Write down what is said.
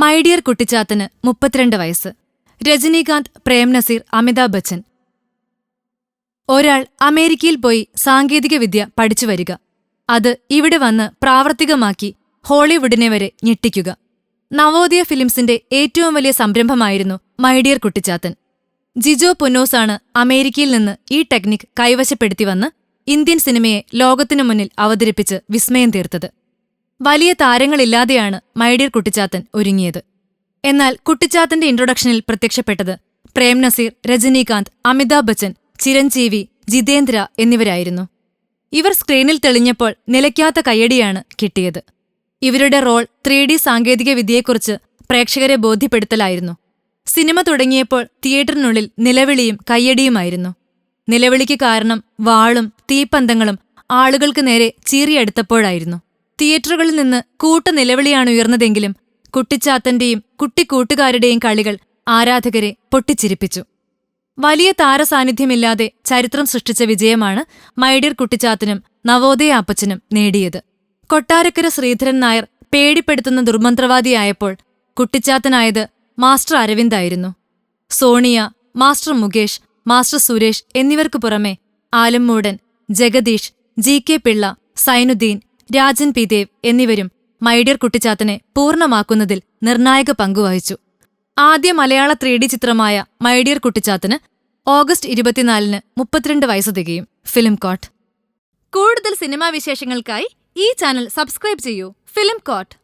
My dear Kuttichathan മുപ്പത്തിരണ്ട് വയസ്സ്. രജനീകാന്ത് പ്രേംനസീർ അമിതാഭ് ബച്ചൻ. ഒരാൾ അമേരിക്കയിൽ പോയി സാങ്കേതികവിദ്യ പഠിച്ചു വരിക. അത് ഇവിടെ വന്ന് പ്രാവർത്തികമാക്കി ഹോളിവുഡിനെ വരെ ഞെട്ടിക്കുക. നവോദയ ഫിലിംസിന്റെ ഏറ്റവും വലിയ സംരംഭമായിരുന്നു മൈഡിയർ കുട്ടിച്ചാത്തൻ. ജിജോ പൊന്നോസാണ് അമേരിക്കയിൽ നിന്ന് ഈ ടെക്നിക് കൈവശപ്പെടുത്തി വന്ന് ഇന്ത്യൻ സിനിമയെ ലോകത്തിനു മുന്നിൽ അവതരിപ്പിച്ച് വിസ്മയം തീർത്തത്. വലിയ താരങ്ങളില്ലാതെയാണ് മൈഡിയർ കുട്ടിച്ചാത്തൻ ഒരുങ്ങിയത്. എന്നാൽ കുട്ടിച്ചാത്തന്റെ ഇൻട്രൊഡക്ഷനിൽ പ്രത്യക്ഷപ്പെട്ടത് പ്രേം നസീർ രജനീകാന്ത് അമിതാഭ് ബച്ചൻ ചിരഞ്ജീവി ജിതേന്ദ്ര എന്നിവരായിരുന്നു. ഇവർ സ്ക്രീനിൽ തെളിഞ്ഞപ്പോൾ നിലയ്ക്കാത്ത കയ്യടിയാണ് കിട്ടിയത്. ഇവരുടെ റോൾ ത്രീ ഡി സാങ്കേതികവിദ്യയെക്കുറിച്ച് പ്രേക്ഷകരെ ബോധ്യപ്പെടുത്തലായിരുന്നു. സിനിമ തുടങ്ങിയപ്പോൾ തിയേറ്ററിനുള്ളിൽ നിലവിളിയും കയ്യടിയുമായിരുന്നു. നിലവിളിക്ക് കാരണം വാളും തീപ്പന്തങ്ങളും ആളുകൾക്ക് നേരെ ചീറിയെടുത്തപ്പോഴായിരുന്നു. തിയേറ്ററുകളിൽ നിന്ന് കൂട്ട നിലവിളിയാണ് ഉയർന്നതെങ്കിലും കുട്ടിച്ചാത്തന്റെയും കുട്ടിക്കൂട്ടുകാരുടെയും കളികൾ ആരാധകരെ പൊട്ടിച്ചിരിപ്പിച്ചു. വലിയ താരസാന്നിധ്യമില്ലാതെ ചരിത്രം സൃഷ്ടിച്ച വിജയമാണ് മൈഡിയർ കുട്ടിച്ചാത്തനും നവോദയ അപ്പച്ചനും നേടിയത്. കൊട്ടാരക്കര ശ്രീധരൻ നായർ പേടിപ്പെടുത്തുന്ന ദുർമന്ത്രവാദിയായപ്പോൾ കുട്ടിച്ചാത്തനായത് മാസ്റ്റർ അരവിന്ദായിരുന്നു സോണിയ മാസ്റ്റർ മുകേഷ് മാസ്റ്റർ സുരേഷ് എന്നിവർക്കു പുറമെ Alummoodan Jagadish G K Pillai Zainuddin Rajan P Dev എന്നിവരും മൈഡിയർ കുട്ടിച്ചാത്തനെ പൂർണമാക്കുന്നതിൽ നിർണായക പങ്കുവഹിച്ചു ആദ്യ മലയാള ത്രീ ഡി ചിത്രമായ മൈഡിയർ കുട്ടിച്ചാത്തന് ഓഗസ്റ്റ് ഇരുപത്തിനാലിന് മുപ്പത്തിരണ്ട് വയസ്സ് തികയും. Film coat. കൂടുതൽ സിനിമാ വിശേഷങ്ങൾക്കായി ഈ ചാനൽ സബ്സ്ക്രൈബ് ചെയ്യൂ. Film coat.